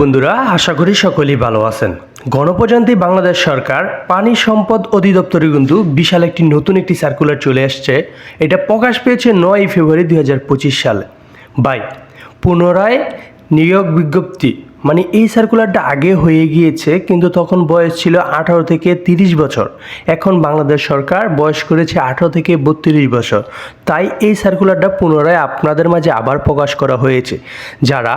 বন্ধুরা, আশা করি সকলেই ভালো আছেন। গণপ্রজাতন্ত্রী বাংলাদেশ সরকার পানি সম্পদ অধিদপ্তরে কিন্তু বিশাল একটি নতুন একটি সার্কুলার চলে আসছে। এটা প্রকাশ পেয়েছে নয় ফেব্রুয়ারি দু হাজার পঁচিশ সালে। বাই পুনরায় নিয়োগ বিজ্ঞপ্তি মানে এই সার্কুলারটা আগে হয়ে গিয়েছে, কিন্তু তখন বয়স ছিল আঠারো থেকে তিরিশ বছর। এখন বাংলাদেশ সরকার বয়স করেছে আঠারো থেকে বত্রিশ বছর। তাই এই সার্কুলারটা পুনরায় আপনাদের মাঝে আবার প্রকাশ করা হয়েছে। যারা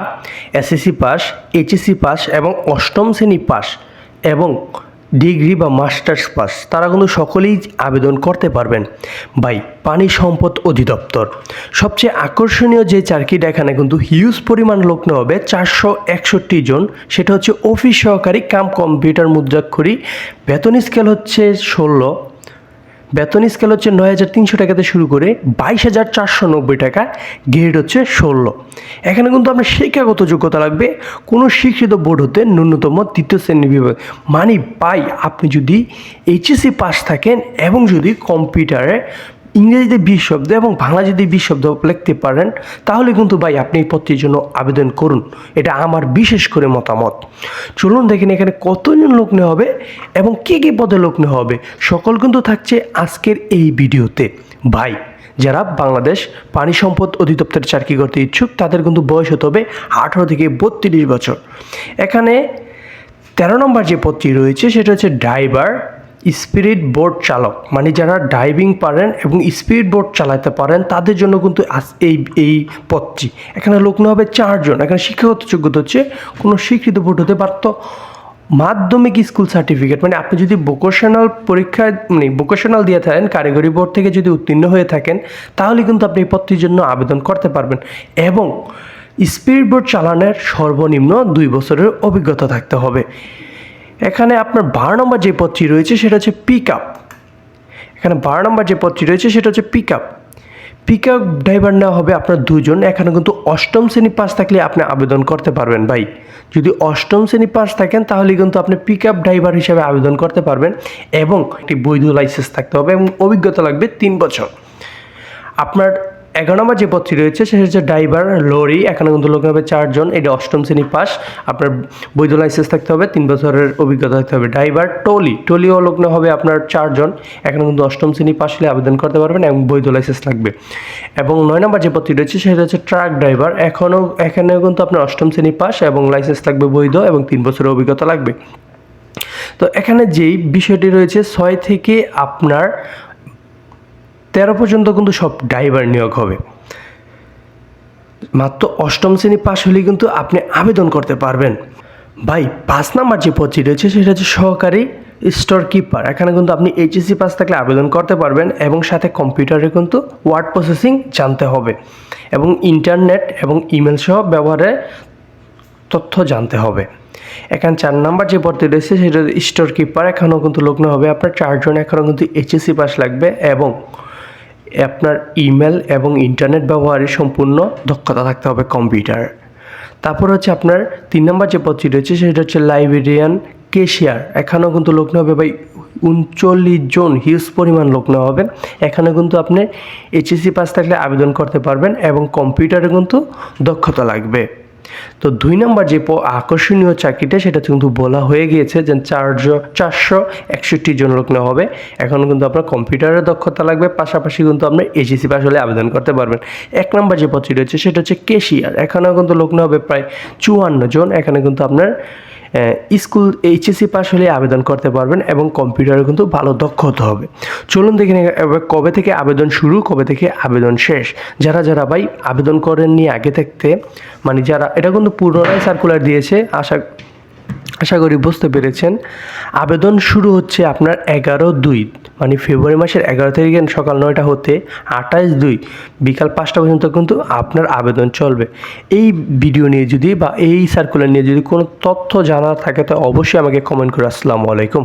এসএসসি পাস এইচএসসি পাস এবং অষ্টম শ্রেণি পাস এবং ডিগ্রি বা মাস্টার্স পাস, তারা কিন্তু সকলেই আবেদন করতে পারবেন। বাই পানি সম্পদ অধিদপ্তর। সবচেয়ে আকর্ষণীয় যে চাকরিটা এখানে কিন্তু হিউজ পরিমাণ লোক হবে, চারশো একষট্টি জন। সেটা হচ্ছে অফিস সহকারী কাম কম্পিউটার মুদ্রাক্ষরী। বেতন স্কেল হচ্ছে ষোলো বেতন স্কেল হচ্ছে নয় হাজার তিনশো টাকাতে শুরু করে বাইশ হাজার চারশো নব্বই টাকা গ্রেড হচ্ছে ষোলো। এখানে কিন্তু আপনার শিক্ষাগত যোগ্যতা লাগবে। কোনো শিক্ষিত বোর্ড হতে ন্যূনতম তৃতীয় শ্রেণি বিভাগ মানে পাই আপনি যদি এইচএসসি পাস থাকেন এবং যদি কম্পিউটারে ইংরেজিতে বিশ শব্দ এবং বাংলা যদি বিশ শব্দ লিখতে পারেন, তাহলে কিন্তু ভাই আপনি এই পত্রের জন্য আবেদন করুন। এটা আমার বিশেষ করে মতামত। চলুন দেখেন এখানে কতজন লোক নেওয়া হবে এবং কী কী পদে লোক নেওয়া হবে। সকল কিন্তু থাকছে আজকের এই ভিডিওতে। ভাই, যারা বাংলাদেশ পানি সম্পদ অধিদপ্তরে চাকরি করতে ইচ্ছুক, তাদের কিন্তু বয়স হতে হবে আঠারো থেকে বত্রিশ বছর। এখানে তেরো নম্বর যে পদটি রয়েছে, সেটা হচ্ছে ড্রাইভার স্পিরিট বোট চালক মানে যারা ড্রাইভিং পারেন এবং স্পিরিট বোট চালাতে পারেন, তাদের জন্য কিন্তু এই এই পদটি এখানে লোক হবে চারজন। এখানে শিক্ষাগত যোগ্যতা হচ্ছে কোনো স্বীকৃত বোর্ড হতে পারতো মাধ্যমিক স্কুল সার্টিফিকেট মানে আপনি যদি ভোকেশনাল পরীক্ষায় মানে ভোকেশনাল দিয়ে থাকেন, কারিগরি বোর্ড থেকে যদি উত্তীর্ণ হয়ে থাকেন, তাহলে কিন্তু আপনি এই পদটির জন্য আবেদন করতে পারবেন। এবং স্পিড বোর্ড চালানোর সর্বনিম্ন দুই বছরের অভিজ্ঞতা থাকতে হবে। এখানে আপনার বারো নম্বর যে পদটি রয়েছে সেটা হচ্ছে পিক আপ এখানে বারো নম্বর যে পদটি রয়েছে সেটা হচ্ছে pick up pick up driver নেওয়া হবে আপনার দুজন, এখানে কিন্তু অষ্টম শ্রেণি পাস থাকলে আপনি আবেদন করতে পারবেন ভাই। যদি অষ্টম শ্রেণি পাস থাকেন তাহলে কিন্তু আপনি পিক আপ ড্রাইভার হিসাবে আবেদন করতে পারবেন এবং একটি বৈধ লাইসেন্স থাকতে হবে এবং অভিজ্ঞতা লাগবে তিন বছর। আপনার এগারো নম্বর যে পদটি রয়েছে, সেটা হচ্ছে ড্রাইভার লরি। এখানে কিন্তু লোক হবে চারজন। এটা অষ্টম শ্রেণি পাস। আপনার বৈধ লাইসেন্স থাকতে হবে, তিন বছরের অভিজ্ঞতা থাকতে হবে। Driver trolley. টলিও নেওয়া হবে আপনার চারজন। এখানে কিন্তু অষ্টম শ্রেণি পাস হলে আবেদন করতে পারবেন এবং বৈধ লাইসেন্স লাগবে। এবং নয় নম্বর যে পদটি রয়েছে, সেটা হচ্ছে ট্রাক ড্রাইভার এখনও, এখানেও কিন্তু আপনার অষ্টম শ্রেণি পাস এবং লাইসেন্স লাগবে বৈধ এবং তিন বছরের অভিজ্ঞতা লাগবে। তো এখানে যেই বিষয়টি রয়েছে, ছয় থেকে আপনার তেরো পর্যন্ত কিন্তু সব ড্রাইভার নিয়োগ হবে। মাত্র অষ্টম শ্রেণি পাশ হলে কিন্তু আপনি আবেদন করতে পারবেন। ভাই, পাঁচ নাম্বার যে পদটি রয়েছে সেটা হচ্ছে সহকারী স্টোর কিপার এখানে কিন্তু আপনি এইচএসসি পাস থাকলে আবেদন করতে পারবেন এবং সাথে কম্পিউটারে কিন্তু ওয়ার্ড প্রসেসিং জানতে হবে এবং ইন্টারনেট এবং ইমেল সহ ব্যবহারে তথ্য জানতে হবে। এখানে চার নাম্বার যে পদটি রয়েছে সেটা স্টোর কিপার এখানেও কিন্তু লগ্ন হবে। আপনার চারজন, এখানেও কিন্তু এইচএসসি পাস লাগবে এবং আপনার ইমেল এবং ইন্টারনেট ব্যবহারে সম্পূর্ণ দক্ষতা থাকতে হবে কম্পিউটার। তারপর হচ্ছে আপনার তিন নম্বর যে পদটি রয়েছে, সেটা হচ্ছে লাইব্রেরিয়ান কেশিয়ার। এখানেও কিন্তু লোক নেওয়া হবে ভাই, উনচল্লিশ জন হিউজ পরিমাণ লোক নেওয়া হবে। এখানে কিন্তু আপনি এইচএসসি পাস থাকলে আবেদন করতে পারবেন এবং কম্পিউটারে কিন্তু দক্ষতা লাগবে। তো দুই নম্বর যে আকর্ষণীয় চাকরিটা, সেটা কিন্তু বলা হয়ে গিয়েছে যে চারশো চারশো একষট্টি জন লোক নেওয়া হবে। এখন কিন্তু আপনার কম্পিউটারের দক্ষতা লাগবে, পাশাপাশি কিন্তু আপনি এসিসি পাস হলে আবেদন করতে পারবেন। এক নম্বর যে পদটি রয়েছে, সেটা হচ্ছে কেশিয়ার এখানেও কিন্তু লোক নেওয়া হবে প্রায় চুয়ান্ন জন। এখানে কিন্তু আপনার স্কুল এইচএসসি পাস হলে আবেদন করতে পারবেন এবং কম্পিউটারে কিন্তু ভালো দক্ষ হতে হবে। চলুন দেখে কবে থেকে আবেদন শুরু, কবে থেকে আবেদন শেষ? যারা যারা ভাই আবেদন করেননি আগে থাকতে মানে যারা, এটা কিন্তু পুনরায় সার্কুলার দিয়েছে, আশা আশা করি বুঝতে পেরেছেন। আবেদন শুরু হচ্ছে আপনার এগারো দুই মানে ফেব্রুয়ারি মাসের এগারো তারিখে সকাল নয়টা হতে আঠাশ দুই, বিকাল পাঁচটা পর্যন্ত কিন্তু আপনার আবেদন চলবে। এই ভিডিও নিয়ে যদি বা এই সার্কুলার নিয়ে যদি কোনো তথ্য জানা থাকে, তো অবশ্যই আমাকে কমেন্ট করে, আসসালামু আলাইকুম।